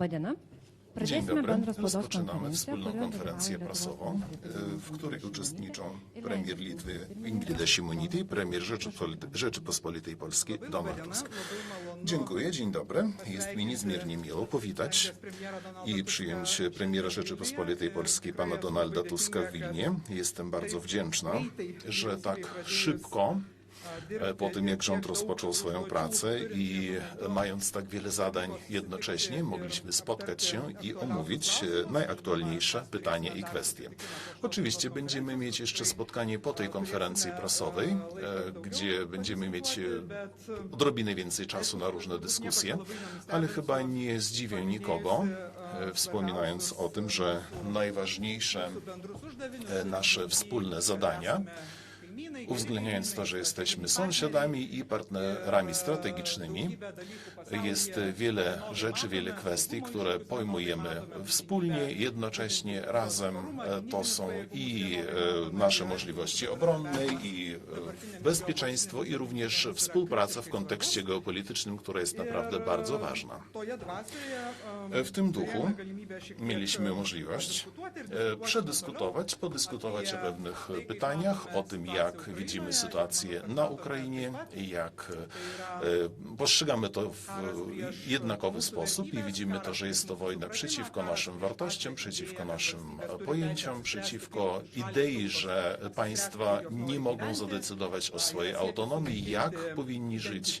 Labą. Dzień dobry. Rozpoczynamy wspólną konferencję prasową, w której uczestniczą premier Litwy Ingrida Simonity i premier Rzeczypospolitej- Polskiej Donald Tusk. Dziękuję, dzień dobry. Jest mi niezmiernie miło powitać i przyjąć premiera Rzeczypospolitej Polskiej pana Donalda Tuska w Wilnie. Jestem bardzo wdzięczna, że tak szybko po tym, jak rząd rozpoczął swoją pracę i mając tak wiele zadań jednocześnie, mogliśmy spotkać się i omówić e, najaktualniejsze pytania i kwestie. Oczywiście będziemy mieć jeszcze spotkanie po tej konferencji prasowej, e, gdzie będziemy mieć e, odrobinę więcej czasu na różne dyskusje, ale chyba nie zdziwię nikogo, e, wspominając o tym, że najważniejsze e, nasze wspólne zadania uwzględniając to, że jesteśmy sąsiadami i partnerami strategicznymi, jest wiele rzeczy, wiele kwestii, które pojmujemy wspólnie, jednocześnie, razem. To są i e, nasze możliwości obronne, i e, bezpieczeństwo, i również współpraca w kontekście geopolitycznym, która jest naprawdę bardzo ważna. E, W tym duchu mieliśmy możliwość przedyskutować, podyskutować o pewnych pytaniach, o tym, jak widzimy sytuację na Ukrainie, jak e, postrzegamy to w jednakowy sposób i widzimy to, że jest to wojna przeciwko naszym wartościom, przeciwko naszym pojęciom, przeciwko idei, że państwa nie mogą zadecydować o swojej autonomii, jak powinni żyć.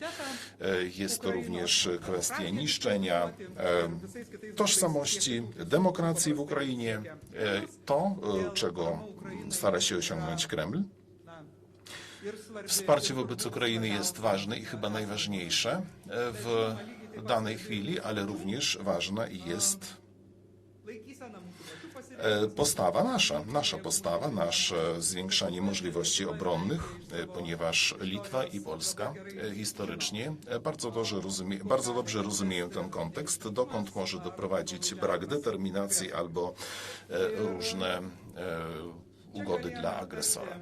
E, Jest to również kwestia niszczenia e, tożsamości, demokracji w Ukrainie, to, czego stara się osiągnąć Kreml. Wsparcie wobec Ukrainy jest ważne i chyba najważniejsze e, w danej chwili, ale również ważna jest e, postawa nasza, nasza postawa, nasze zwiększanie możliwości obronnych, e, ponieważ Litwa i Polska historycznie bardzo dobrze, rozumie, bardzo dobrze rozumieją ten kontekst, dokąd może doprowadzić brak determinacji albo różne ugody dla agresora.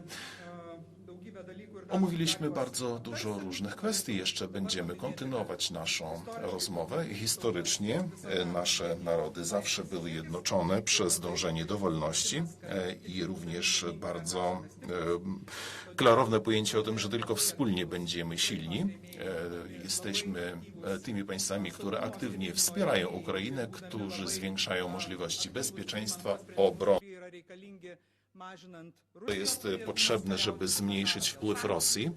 Omówiliśmy bardzo dużo różnych kwestii. Jeszcze będziemy kontynuować naszą rozmowę. Historycznie e, nasze narody zawsze były jednoczone przez dążenie do wolności e, i również bardzo e, klarowne pojęcie o tym, że tylko wspólnie będziemy silni. Jesteśmy tymi państwami, które aktywnie wspierają Ukrainę, którzy zwiększają możliwości bezpieczeństwa, obrony. To jest e, potrzebne, żeby zmniejszyć wpływ Rosji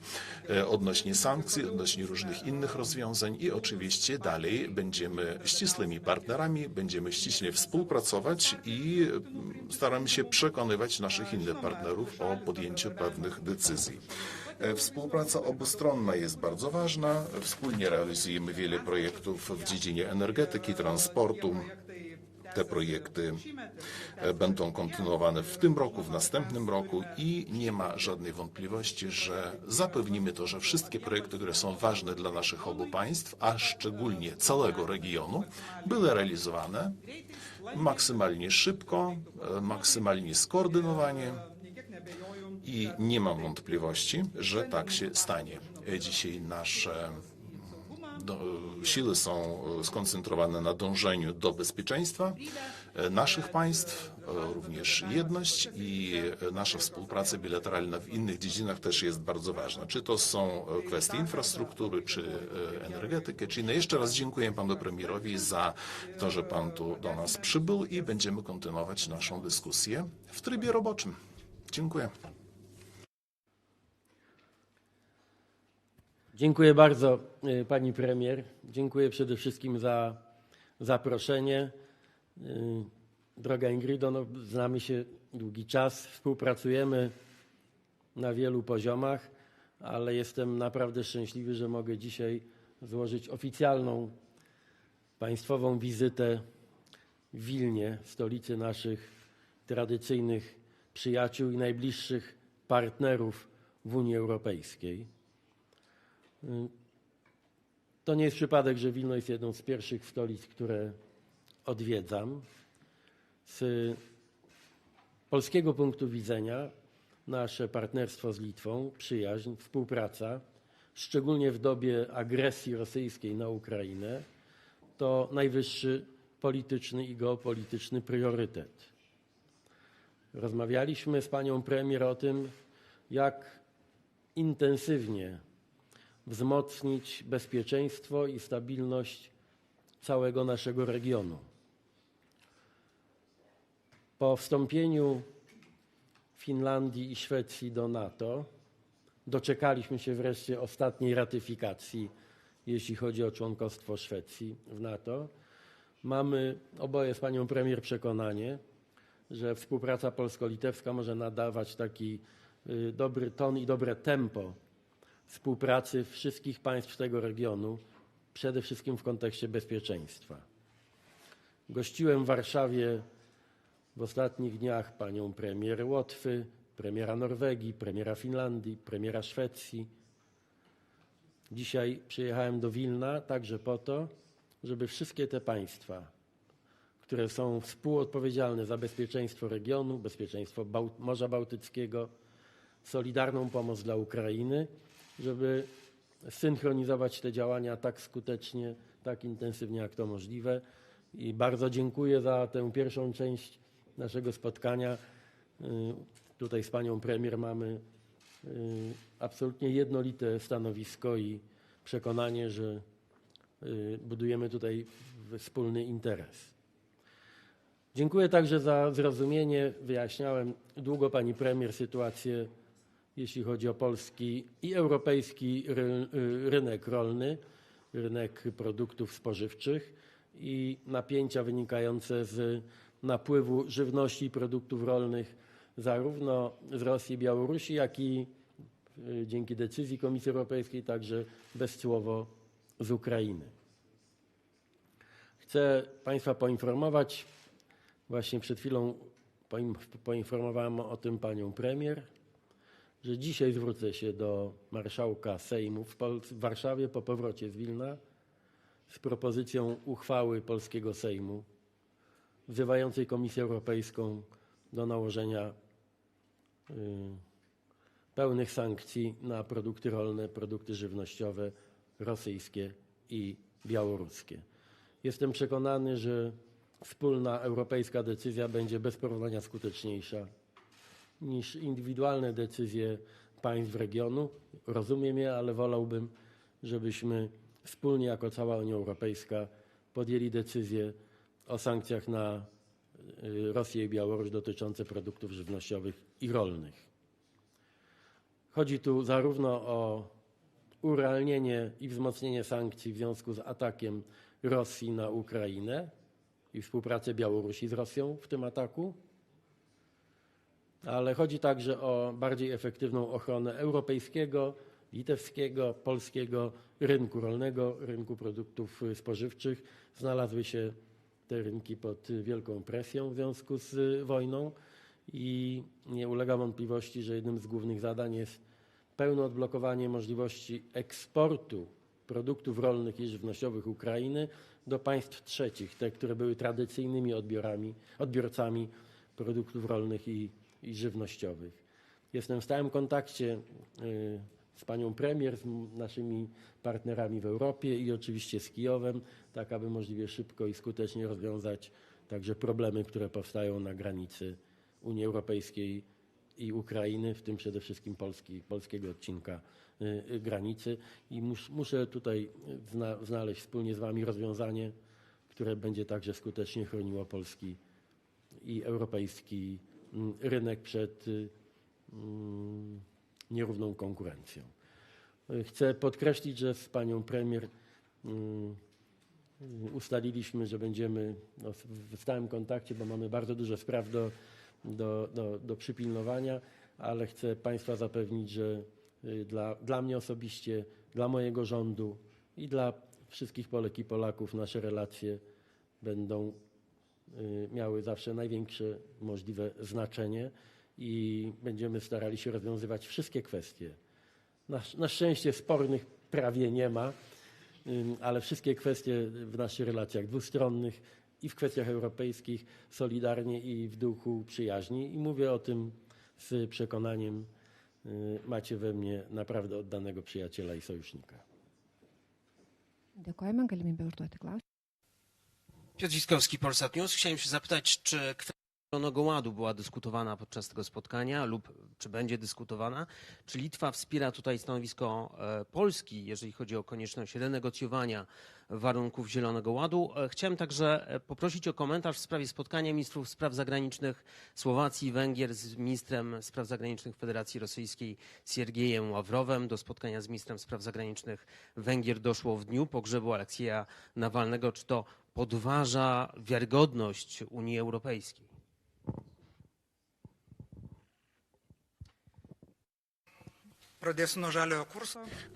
e, odnośnie sankcji, odnośnie różnych innych rozwiązań i oczywiście dalej będziemy ścisłymi partnerami, będziemy ściśle współpracować i mm, staramy się przekonywać naszych innych partnerów o podjęciu pewnych decyzji. E, Współpraca obustronna jest bardzo ważna. Wspólnie realizujemy wiele projektów w dziedzinie energetyki, transportu. Te projekty e, będą kontynuowane w tym roku, w następnym roku i nie ma żadnej wątpliwości, że zapewnimy to, że wszystkie projekty, które są ważne dla naszych obu państw, a szczególnie całego regionu, były realizowane maksymalnie szybko, e, maksymalnie skoordynowanie i nie mam wątpliwości, że tak się stanie. E, Dzisiaj nasze do, siły są e, skoncentrowane na dążeniu do bezpieczeństwa e, naszych państw, e, również jedność i nasza współpraca bilateralna w innych dziedzinach też jest bardzo ważna. Czy to są kwestie infrastruktury, czy energetyki, czy inne. Jeszcze raz dziękuję panu premierowi za to, że pan tu do nas przybył i będziemy kontynuować naszą dyskusję w trybie roboczym. Dziękuję. Dziękuję bardzo y, pani premier. Dziękuję przede wszystkim za zaproszenie. Y, Droga Ingrido, no, znamy się długi czas, współpracujemy na wielu poziomach, ale jestem naprawdę szczęśliwy, że mogę dzisiaj złożyć oficjalną państwową wizytę w Wilnie, stolicy naszych tradycyjnych przyjaciół i najbliższych partnerów w Unii Europejskiej. To nie jest przypadek, że Wilno jest jedną z pierwszych stolic, które odwiedzam. Z polskiego punktu widzenia nasze partnerstwo z Litwą, przyjaźń, współpraca, szczególnie w dobie agresji rosyjskiej na Ukrainę, to najwyższy polityczny i geopolityczny priorytet. Rozmawialiśmy z panią premier o tym, jak intensywnie wzmocnić bezpieczeństwo i stabilność całego naszego regionu. Po wstąpieniu Finlandii i Szwecji do NATO doczekaliśmy się wreszcie ostatniej ratyfikacji, jeśli chodzi o członkostwo Szwecji w NATO. Mamy oboje z panią premier przekonanie, że współpraca polsko-litewska może nadawać taki y, dobry ton i dobre tempo współpracy wszystkich państw tego regionu, przede wszystkim w kontekście bezpieczeństwa. Gościłem w Warszawie w ostatnich dniach panią premier Łotwy, premiera Norwegii, premiera Finlandii, premiera Szwecji. Dzisiaj przyjechałem do Wilna także po to, żeby wszystkie te państwa, które są współodpowiedzialne za bezpieczeństwo regionu, bezpieczeństwo Morza Bałtyckiego, solidarną pomoc dla Ukrainy, żeby synchronizować te działania tak skutecznie, tak intensywnie, jak to możliwe. I bardzo dziękuję za tę pierwszą część naszego spotkania. Y, Tutaj z panią premier mamy y, absolutnie jednolite stanowisko i przekonanie, że y, budujemy tutaj wspólny interes. Dziękuję także za zrozumienie. Wyjaśniałem długo pani premier sytuację, jeśli chodzi o polski i europejski y, rynek rolny, rynek produktów spożywczych i napięcia wynikające z napływu żywności i produktów rolnych zarówno z Rosji i Białorusi, jak i y, dzięki decyzji Komisji Europejskiej także bezcłowo z Ukrainy. Chcę Państwa poinformować, właśnie przed chwilą poin- poinformowałem o tym panią premier, że dzisiaj zwrócę się do marszałka Sejmu w, w Warszawie po powrocie z Wilna z propozycją uchwały polskiego Sejmu wzywającej Komisję Europejską do nałożenia y, pełnych sankcji na produkty rolne, produkty żywnościowe rosyjskie i białoruskie. Jestem przekonany, że wspólna europejska decyzja będzie bez porównania skuteczniejsza niż indywidualne decyzje państw regionu. Rozumiem je, ale wolałbym, żebyśmy wspólnie jako cała Unia Europejska podjęli decyzję o sankcjach na y, Rosję i Białoruś dotyczące produktów żywnościowych i rolnych. Chodzi tu zarówno o urealnienie i wzmocnienie sankcji w związku z atakiem Rosji na Ukrainę i współpracę Białorusi z Rosją w tym ataku, ale chodzi także o bardziej efektywną ochronę europejskiego, litewskiego, polskiego rynku rolnego, rynku produktów spożywczych. Znalazły się te rynki pod wielką presją w związku z wojną i nie ulega wątpliwości, że jednym z głównych zadań jest pełne odblokowanie możliwości eksportu produktów rolnych i żywnościowych Ukrainy do państw trzecich, te, które były tradycyjnymi odbiorami, odbiorcami produktów rolnych i, i żywnościowych. Jestem w stałym kontakcie y, z panią premier, z naszymi partnerami w Europie i oczywiście z Kijowem, tak aby możliwie szybko i skutecznie rozwiązać także problemy, które powstają na granicy Unii Europejskiej i Ukrainy, w tym przede wszystkim Polski, polskiego odcinka y, y, granicy. I mus, muszę tutaj zna, znaleźć wspólnie z Wami rozwiązanie, które będzie także skutecznie chroniło polski i europejski rynek przed y, mm, nierówną konkurencją. Chcę podkreślić, że z panią premier mm, y, ustaliliśmy, że będziemy no, w stałym kontakcie, bo mamy bardzo dużo spraw do, do, do, do przypilnowania, ale chcę Państwa zapewnić, że y, dla, dla mnie osobiście, dla mojego rządu i dla wszystkich Polek i Polaków nasze relacje będą miały zawsze największe możliwe znaczenie i będziemy starali się rozwiązywać wszystkie kwestie. Na, na szczęście spornych prawie nie ma, ale wszystkie kwestie w naszych relacjach dwustronnych i w kwestiach europejskich solidarnie i w duchu przyjaźni. I mówię o tym z przekonaniem, y, macie we mnie naprawdę oddanego przyjaciela i sojusznika. Dėkojame galimybę užduoti klausimą. Piotr Witkowski, Polsat News. Chciałem się zapytać, czy Zielonego Ładu była dyskutowana podczas tego spotkania lub czy będzie dyskutowana? Czy Litwa wspiera tutaj stanowisko e, Polski, jeżeli chodzi o konieczność renegocjowania warunków Zielonego Ładu? E, Chciałem także e, poprosić o komentarz w sprawie spotkania ministrów spraw zagranicznych Słowacji i Węgier z ministrem spraw zagranicznych Federacji Rosyjskiej Siergiejem Ławrowem. Do spotkania z ministrem spraw zagranicznych Węgier doszło w dniu pogrzebu Aleksieja Nawalnego. Czy to podważa wiarygodność Unii Europejskiej?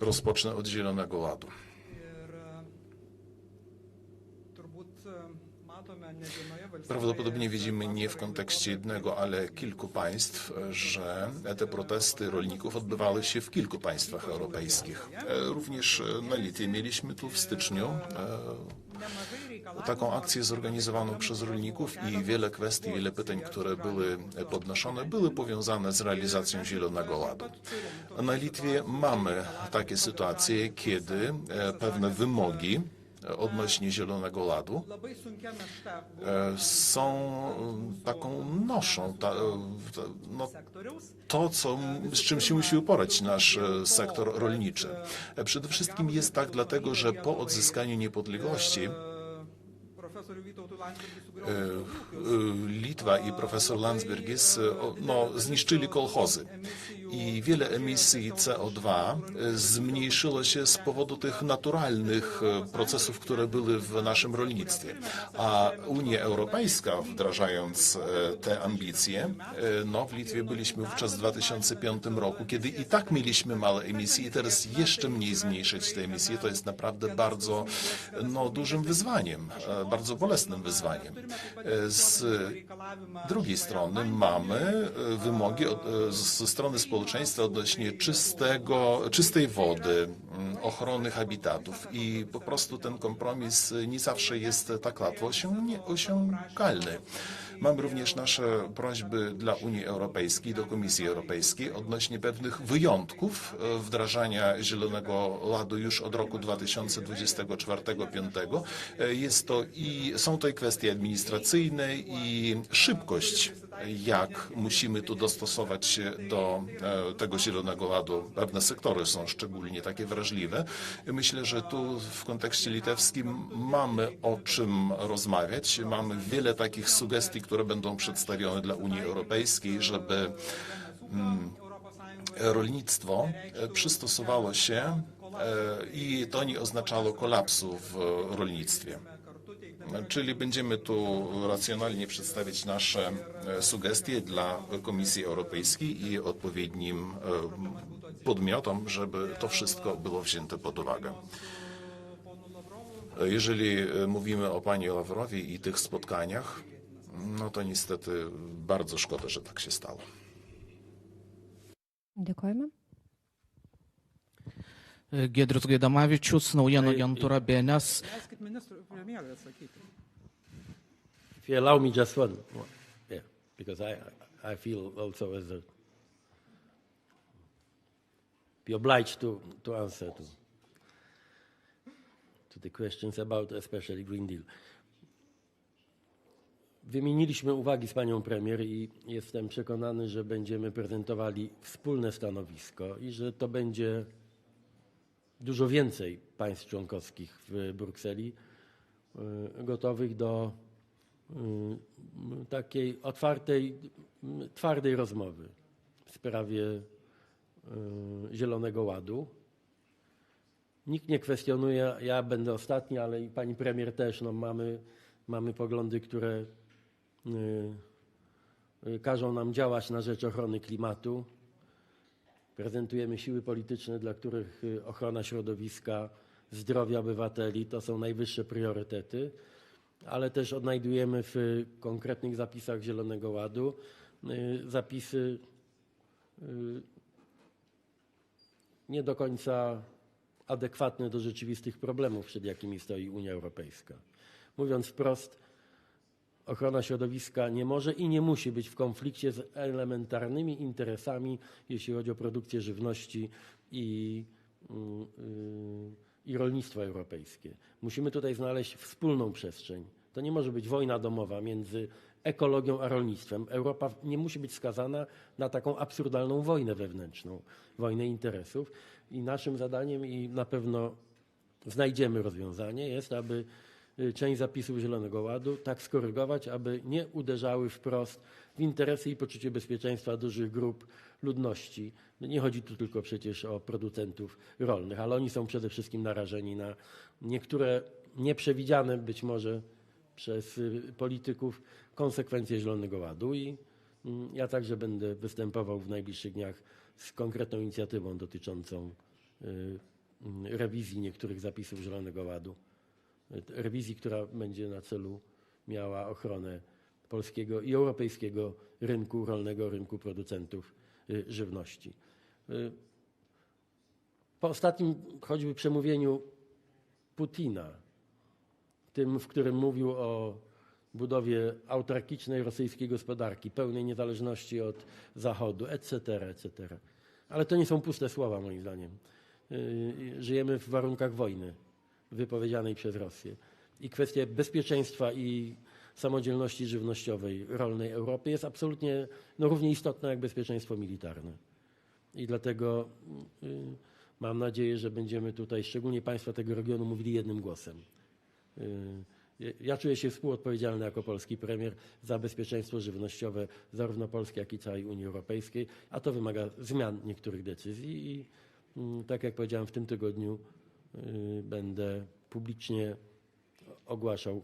Rozpocznę od Zielonego Ładu. Prawdopodobnie widzimy nie w kontekście jednego, ale kilku państw, że te protesty rolników odbywały się w kilku państwach europejskich. Również na Litwie mieliśmy tu w styczniu e, taką akcję zorganizowaną przez rolników i wiele kwestii, wiele pytań, które były podnoszone, były powiązane z realizacją Zielonego Ładu. Na Litwie mamy takie sytuacje, kiedy e, pewne wymogi odnośnie Zielonego Ładu e, są e, taką noszą, ta, e, no, to, co, z czym się musi uporać nasz sektor rolniczy. Przede wszystkim jest tak dlatego, że po odzyskaniu niepodległości e, e, Litwa i profesor Landsbergis e, no, zniszczyli kolchozy. I wiele emisji CO2 e, zmniejszyło się z powodu tych naturalnych procesów, które były w naszym rolnictwie. A Unia Europejska, wdrażając te ambicje, no w Litwie byliśmy wówczas w 2005 roku, kiedy i tak mieliśmy małe emisje i teraz jeszcze mniej zmniejszyć te emisje, to jest naprawdę bardzo no, dużym wyzwaniem, bardzo bolesnym wyzwaniem. Z drugiej strony mamy e, wymogi e, ze strony społeczeństwa odnośnie czystego, czystej wody, mm, ochrony habitatów i po prostu ten kompromis nie zawsze jest tak łatwo osiągalny. Mamy również nasze prośby dla Unii Europejskiej, do Komisji Europejskiej odnośnie pewnych wyjątków e, wdrażania Zielonego Ładu już od roku 2024-2025. E, Jest to i są to i kwestie administracyjne i szybkość, jak musimy tu dostosować się do e, tego Zielonego Ładu. Pewne sektory są szczególnie takie wrażliwe. Myślę, że tu w kontekście litewskim mamy o czym rozmawiać. Mamy wiele takich sugestii, które będą przedstawione dla Unii Europejskiej, żeby rolnictwo e, przystosowało się e, i to nie oznaczało kolapsu w rolnictwie. Czyli będziemy tu racjonalnie przedstawić nasze e, sugestie dla Komisji Europejskiej i odpowiednim e, podmiotom, żeby to wszystko było wzięte pod uwagę. E, Jeżeli mówimy o pani Ławrowie i tych spotkaniach, no to niestety bardzo szkoda, że tak się stało. Dėkojame. Gedrius Gaidamavičius, naujienų agentūra BNS. If you allow me just one. yeah, because I, I feel also as a be obliged to, to answer to, to the questions about especially Green Deal. Wymieniliśmy uwagi z panią premier i jestem przekonany, że będziemy prezentowali wspólne stanowisko i że to będzie dużo więcej państw członkowskich w Brukseli y, gotowych do y, takiej otwartej, twardej rozmowy w sprawie y, Zielonego Ładu. Nikt nie kwestionuje, ja będę ostatni, ale i pani premier też, no mamy, mamy poglądy, które każą nam działać na rzecz ochrony klimatu. Prezentujemy siły polityczne, dla których y, ochrona środowiska, zdrowia obywateli to są najwyższe priorytety, ale też odnajdujemy w konkretnych zapisach Zielonego Ładu y, zapisy y, nie do końca adekwatne do rzeczywistych problemów, przed jakimi stoi Unia Europejska. Mówiąc wprost, ochrona środowiska nie może i nie musi być w konflikcie z elementarnymi interesami, jeśli chodzi o produkcję żywności i, mm, y, i rolnictwo europejskie. Musimy tutaj znaleźć wspólną przestrzeń To nie może być wojna domowa między ekologią a rolnictwem. Europa nie musi być skazana na taką absurdalną wojnę wewnętrzną, wojnę interesów. I naszym zadaniem, i na pewno znajdziemy rozwiązanie, jest, aby część zapisów Zielonego Ładu tak skorygować, aby nie uderzały wprost w interesy i poczucie bezpieczeństwa dużych grup ludności. No Nie chodzi tu tylko przecież o producentów rolnych, ale oni są przede wszystkim narażeni na niektóre nieprzewidziane być może przez y, polityków konsekwencje Zielonego Ładu i mm, ja także będę występował w najbliższych dniach z konkretną inicjatywą dotyczącą y, mm, rewizji niektórych zapisów Zielonego Ładu. Y, Rewizji, która będzie na celu miała ochronę polskiego i europejskiego rynku rolnego, rynku producentów y, żywności. Y, Po ostatnim choćby przemówieniu Putina, tym, w którym mówił o budowie autarkicznej rosyjskiej gospodarki, pełnej niezależności od Zachodu, etc., etc. Ale to nie są puste słowa, moim zdaniem. Yy, Żyjemy w warunkach wojny wypowiedzianej przez Rosję. I kwestia bezpieczeństwa i samodzielności żywnościowej rolnej Europy jest absolutnie no, równie istotna jak bezpieczeństwo militarne. I dlatego y, mam nadzieję, że będziemy tutaj, szczególnie państwa tego regionu, mówili jednym głosem. Y, Ja czuję się współodpowiedzialny jako polski premier za bezpieczeństwo żywnościowe zarówno Polski, jak i całej Unii Europejskiej, a to wymaga zmian niektórych decyzji i mm, tak jak powiedziałem, w tym tygodniu y, będę publicznie ogłaszał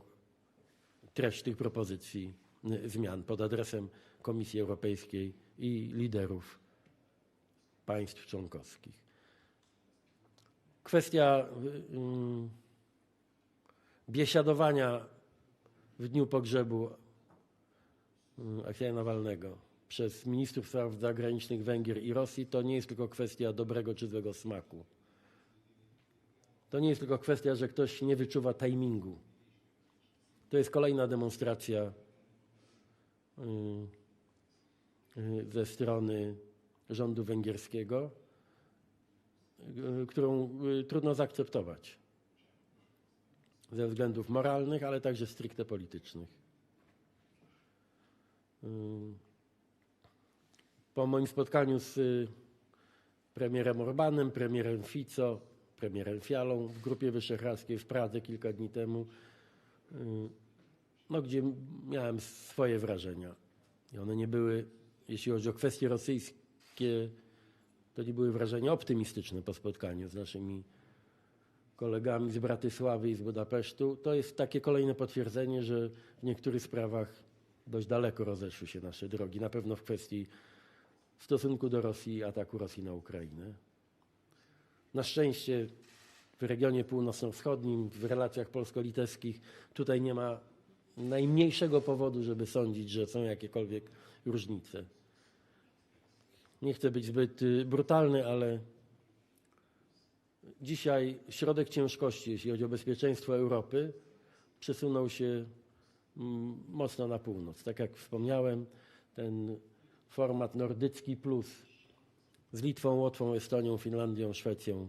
treść tych propozycji y, zmian pod adresem Komisji Europejskiej i liderów państw członkowskich. Kwestia y, biesiadowania w dniu pogrzebu Aleksieja Nawalnego przez ministrów spraw zagranicznych Węgier i Rosji to nie jest tylko kwestia dobrego czy złego smaku. To nie jest tylko kwestia, że ktoś nie wyczuwa timingu. To jest kolejna demonstracja y, y, ze strony rządu węgierskiego, y, którą trudno zaakceptować ze względów moralnych, ale także stricte politycznych. Po moim spotkaniu z premierem Orbanem, premierem Fico, premierem Fialą w Grupie Wyszehradzkiej w Pradze kilka dni temu, y, no, gdzie miałem swoje wrażenia. I one nie były, jeśli chodzi o kwestie rosyjskie, to nie były wrażenia optymistyczne po spotkaniu z naszymi kolegami z Bratysławy i z Budapesztu, to jest takie kolejne potwierdzenie, że w niektórych sprawach dość daleko rozeszły się nasze drogi. Na pewno w kwestii stosunku do Rosji i ataku Rosji na Ukrainę. Na szczęście w regionie północno-wschodnim, w relacjach polsko-litewskich, tutaj nie ma najmniejszego powodu, żeby sądzić, że są jakiekolwiek różnice. Nie chcę być zbyt y, brutalny, ale Dzisiaj środek ciężkości, jeśli chodzi o bezpieczeństwo Europy, przesunął się mm, mocno na północ. Tak jak wspomniałem, ten format nordycki plus z Litwą, Łotwą, Estonią, Finlandią, Szwecją,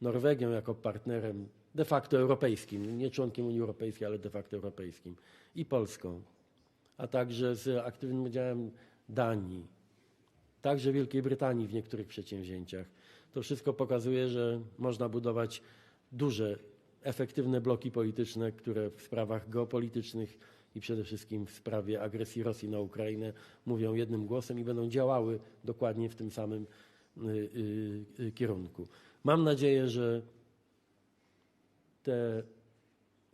Norwegią jako partnerem de facto europejskim, nie członkiem Unii Europejskiej, ale de facto europejskim i Polską, a także z aktywnym udziałem Danii, także Wielkiej Brytanii w niektórych przedsięwzięciach. To wszystko pokazuje, że można budować duże, efektywne bloki polityczne, które w sprawach geopolitycznych i przede wszystkim w sprawie agresji Rosji na Ukrainę mówią jednym głosem i będą działały dokładnie w tym samym y, y, y, kierunku. Mam nadzieję, że te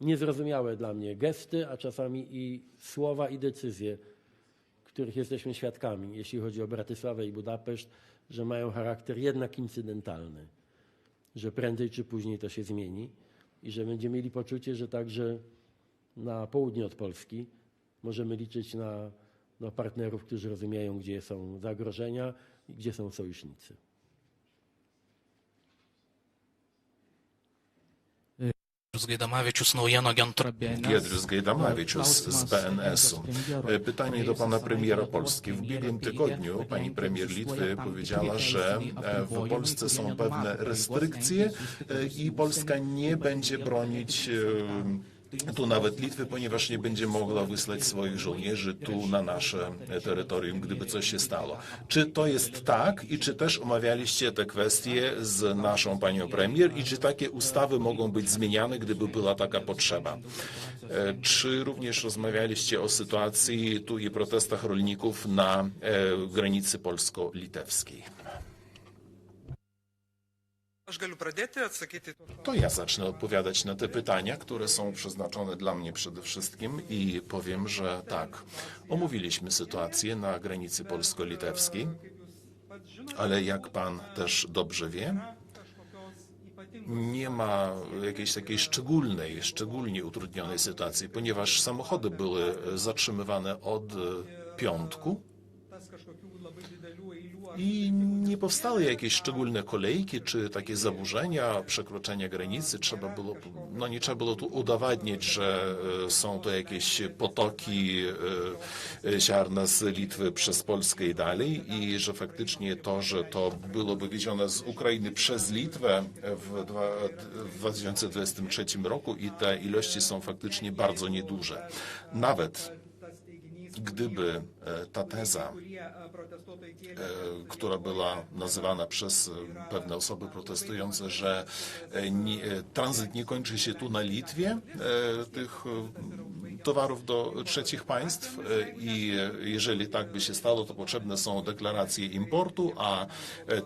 niezrozumiałe dla mnie gesty, a czasami i słowa i decyzje, których jesteśmy świadkami, jeśli chodzi o Bratysławę i Budapeszt, że mają charakter jednak incydentalny, że prędzej czy później to się zmieni i że będziemy mieli poczucie, że także na południe od Polski możemy liczyć na, na partnerów, którzy rozumieją, gdzie są zagrożenia i gdzie są sojusznicy. Giedrius Gaidamavičius z BNS-u. Pytanie do pana premiera Polski. W ubiegłym tygodniu pani premier Litwy powiedziała, że e, w Polsce są pewne restrykcje e, i Polska nie będzie bronić e, tu nawet Litwy, ponieważ nie będzie mogła wysłać swoich żołnierzy tu na nasze terytorium, gdyby coś się stało. Czy to jest tak i czy też omawialiście te kwestie z naszą panią premier i czy takie ustawy mogą być zmieniane, gdyby była taka potrzeba? E, Czy również rozmawialiście o sytuacji tu i protestach rolników na e, granicy polsko-litewskiej? To ja zacznę odpowiadać na te pytania, które są przeznaczone dla mnie przede wszystkim i powiem, że tak, omówiliśmy sytuację na granicy polsko-litewskiej, ale jak pan też dobrze wie, nie ma jakiejś takiej szczególnej, szczególnie utrudnionej sytuacji, ponieważ samochody były zatrzymywane od piątku i nie powstały jakieś szczególne kolejki czy takie zaburzenia, przekroczenia granicy. Trzeba było, no nie trzeba było tu udowadniać, że e, są to jakieś potoki e, e, ziarna z Litwy przez Polskę i dalej i że faktycznie to, że to było wywiezione z Ukrainy przez Litwę w w 2023 roku i te ilości są faktycznie bardzo nieduże. Nawet gdyby e, ta teza e, która była nazywana przez e, pewne osoby protestujące, że nie, tranzyt nie kończy się tu na Litwie tych towarów do trzecich państw i jeżeli tak by się stało, to potrzebne są deklaracje importu, a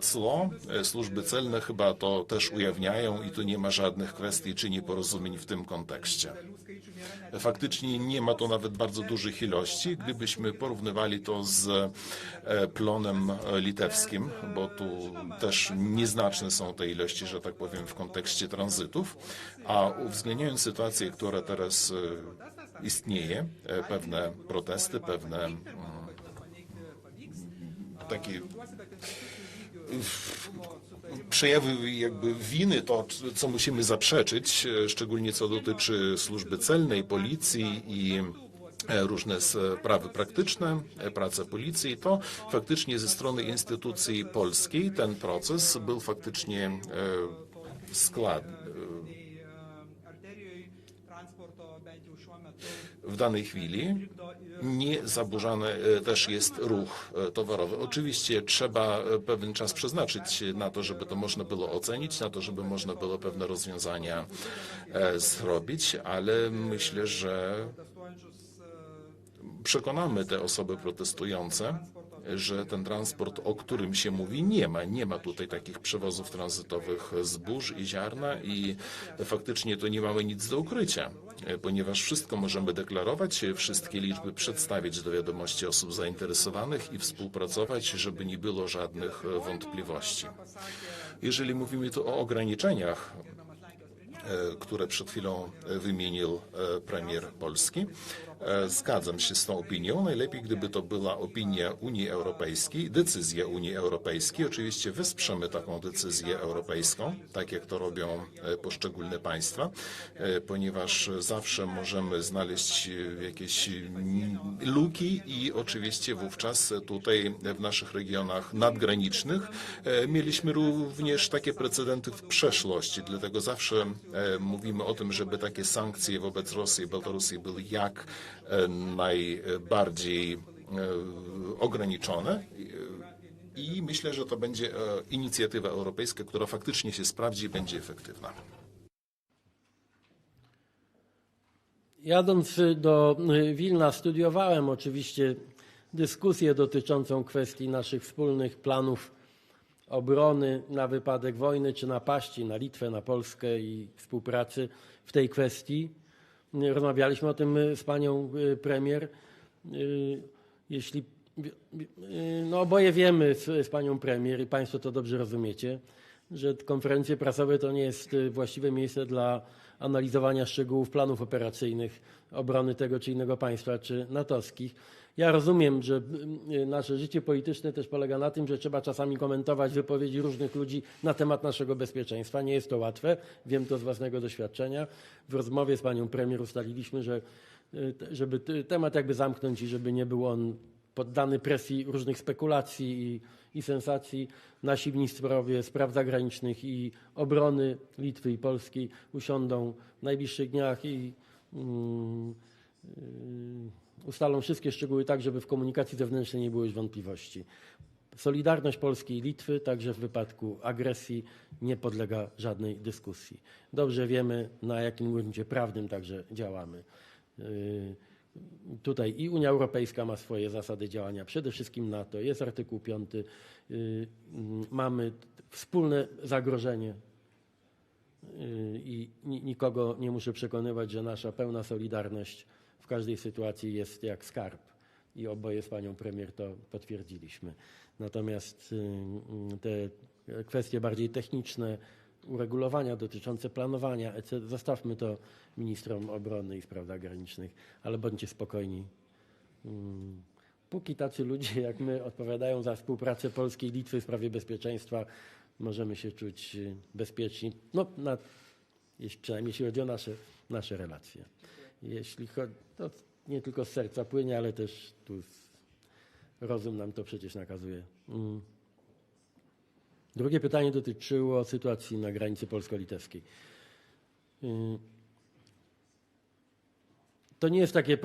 cło, służby celne chyba to też ujawniają i tu nie ma żadnych kwestii czy nieporozumień w tym kontekście. Faktycznie nie ma to nawet bardzo dużych ilości. Gdybyśmy porównywali to z e, plonem e, litewskim, bo tu też nieznaczne są te ilości, że tak powiem, w kontekście tranzytów, a uwzględniając sytuację, która teraz e, istnieje, pewne protesty, pewne mm, takie przejawy jakby winy, to co musimy zaprzeczyć, e, szczególnie co dotyczy służby celnej, policji i e, różne sprawy praktyczne, e, praca policji, to faktycznie ze strony instytucji polskiej ten proces był faktycznie składny. W danej chwili trikdo ir nie zaburzany e, też jest ruch e, towarowy. Oczywiście trzeba e, pewien czas przeznaczyć na to, żeby to można było ocenić, na to, żeby można było pewne rozwiązania zrobić, ale myślę, że przekonamy te osoby protestujące, że ten transport, o którym się mówi, nie ma. Nie ma tutaj takich przewozów tranzytowych zbóż i ziarna i faktycznie to nie mamy nic do ukrycia, ponieważ wszystko możemy deklarować, wszystkie liczby przedstawić do wiadomości osób zainteresowanych i współpracować, żeby nie było żadnych wątpliwości. Jeżeli mówimy tu o ograniczeniach, e, które przed chwilą wymienił e, premier Polski. E, Zgadzam się z tą opinią. Najlepiej, gdyby to była opinia Unii Europejskiej, decyzja Unii Europejskiej. Oczywiście wesprzemy taką decyzję europejską, tak jak to robią e, poszczególne państwa, e, ponieważ zawsze możemy znaleźć jakieś mm, luki i oczywiście wówczas tutaj w naszych regionach nadgranicznych mieliśmy również takie precedenty w przeszłości, dlatego zawsze mówimy o tym, żeby takie sankcje wobec Rosji i Białorusi były jak najbardziej e, ograniczone. I myślę, że to będzie e, inicjatywa europejska, która faktycznie się sprawdzi i będzie efektywna. Jadąc do Wilna, studiowałem oczywiście dyskusję dotyczącą kwestii naszych wspólnych planów obrony na wypadek wojny czy napaści na Litwę, na Polskę i współpracy w tej kwestii. Rozmawialiśmy o tym y, z panią y, premier. Y, Jeśli no oboje wiemy z, z panią premier i państwo to dobrze rozumiecie, że konferencje prasowe to nie jest właściwe miejsce dla analizowania szczegółów planów operacyjnych obrony tego czy innego państwa, czy natowskich. Ja rozumiem, że y, nasze życie polityczne też polega na tym, że trzeba czasami komentować wypowiedzi różnych ludzi na temat naszego bezpieczeństwa. Nie jest to łatwe, wiem to z własnego doświadczenia. W rozmowie z panią premier ustaliliśmy, że y, żeby temat jakby zamknąć i żeby nie był on poddany presji różnych spekulacji i, i sensacji, nasi ministrowie spraw zagranicznych i obrony Litwy i Polski usiądą w najbliższych dniach i mm, y, ustalą wszystkie szczegóły tak, żeby w komunikacji zewnętrznej nie było już wątpliwości. Solidarność Polski i Litwy, także w wypadku agresji, nie podlega żadnej dyskusji. Dobrze wiemy, na jakim gruncie prawnym także działamy. Y, Tutaj i Unia Europejska ma swoje zasady działania, przede wszystkim NATO, jest artykuł 5, y, mm, mamy wspólne zagrożenie y, i ni- nikogo nie muszę przekonywać, że nasza pełna solidarność w każdej sytuacji jest jak skarb i oboje z panią premier to potwierdziliśmy. Natomiast y, mm, te kwestie bardziej techniczne, uregulowania dotyczące planowania, etc., zostawmy to ministrom obrony i spraw zagranicznych, ale bądźcie spokojni. Mm, Póki tacy ludzie jak my odpowiadają za współpracę Polski i Litwy w sprawie bezpieczeństwa, możemy się czuć y, bezpieczni, no, na, przynajmniej jeśli chodzi o nasze, nasze relacje. Jeśli chodzi, to nie tylko z serca płynie, ale też tu rozum nam to przecież nakazuje. Mm. Drugie pytanie dotyczyło sytuacji na granicy polsko-litewskiej. Y, To nie jest takie.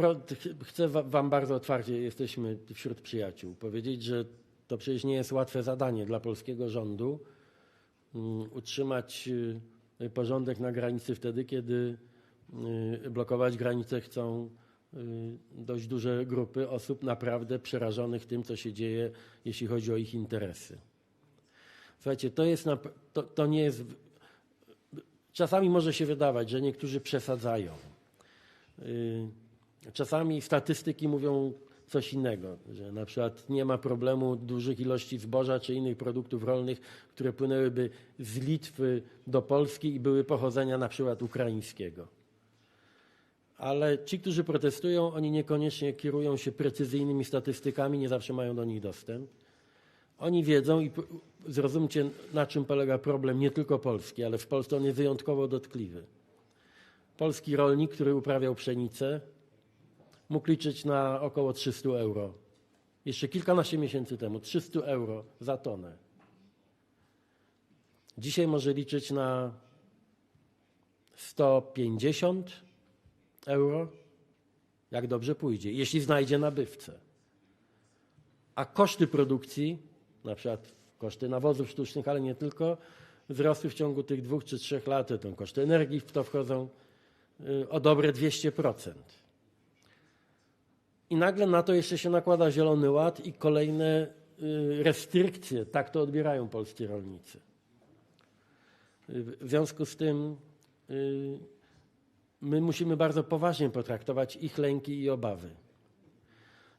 Chcę wa- Wam bardzo otwarcie, jesteśmy wśród przyjaciół, powiedzieć, że to przecież nie jest łatwe zadanie dla polskiego rządu mm, utrzymać y, porządek na granicy wtedy, kiedy blokować granicę chcą y, dość duże grupy osób naprawdę przerażonych tym, co się dzieje, jeśli chodzi o ich interesy. Słuchajcie, to jest. To, to nie jest. Czasami może się wydawać, że niektórzy przesadzają. Y, Czasami statystyki mówią coś innego, że na przykład nie ma problemu dużych ilości zboża czy innych produktów rolnych, które płynęłyby z Litwy do Polski i były pochodzenia na przykład ukraińskiego. Ale ci, którzy protestują, oni niekoniecznie kierują się precyzyjnymi statystykami, nie zawsze mają do nich dostęp. Oni wiedzą i zrozumcie, na czym polega problem nie tylko Polski, ale w Polsce on jest wyjątkowo dotkliwy. Polski rolnik, który uprawiał pszenicę, mógł liczyć na około 300 euro. Jeszcze kilkanaście miesięcy temu 300 euro za tonę. Dzisiaj może liczyć na 150 euro, jak dobrze pójdzie, jeśli znajdzie nabywcę. A koszty produkcji, na przykład koszty nawozów sztucznych, ale nie tylko, wzrosły w ciągu tych dwóch czy trzech lat, to koszty energii w to wchodzą, y, o dobre 200%. I nagle na to jeszcze się nakłada Zielony Ład i kolejne y, restrykcje. Tak to odbierają polscy rolnicy. Y, W związku z tym my musimy bardzo poważnie potraktować ich lęki i obawy.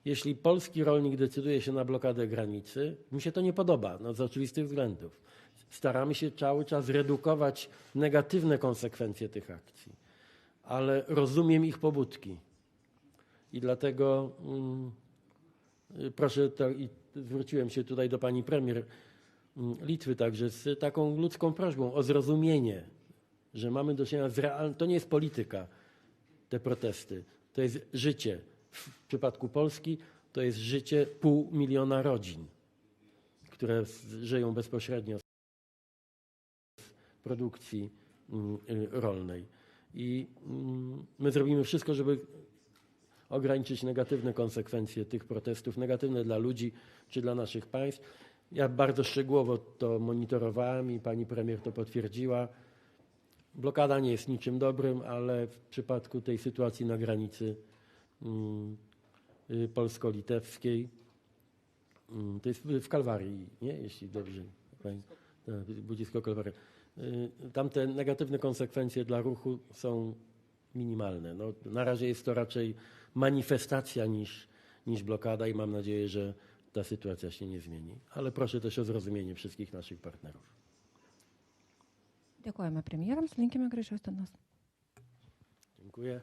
Jeśli polski rolnik decyduje się na blokadę granicy, mi się to nie podoba, no z oczywistych względów. Staramy się cały czas redukować negatywne konsekwencje tych akcji, ale rozumiem ich pobudki. I dlatego mm, proszę, to, i zwróciłem się tutaj do pani premier mm, Litwy także z taką ludzką prośbą o zrozumienie, że mamy do czynienia z realną, to nie jest polityka, te protesty, to jest życie. W przypadku Polski to jest życie pół miliona rodzin, które żyją bezpośrednio z produkcji mm, y, rolnej. I mm, my zrobimy wszystko, żeby ograniczyć negatywne konsekwencje tych protestów, negatywne dla ludzi czy dla naszych państw. Ja bardzo szczegółowo to monitorowałem i pani premier to potwierdziła. Blokada nie jest niczym dobrym, ale w przypadku tej sytuacji na granicy mm, y, polsko-litewskiej, mm, to jest w Kalwarii, nie? Jeśli dobrze. Budzisko Kalwaria. Y, Tam te negatywne konsekwencje dla ruchu są minimalne. No, na razie jest to raczej manifestacja niż, niż blokada i mam nadzieję, że ta sytuacja się nie zmieni. Ale proszę też o zrozumienie wszystkich naszych partnerów. Dėkojame premjerams, linkime gražios dienos. Dziękuję.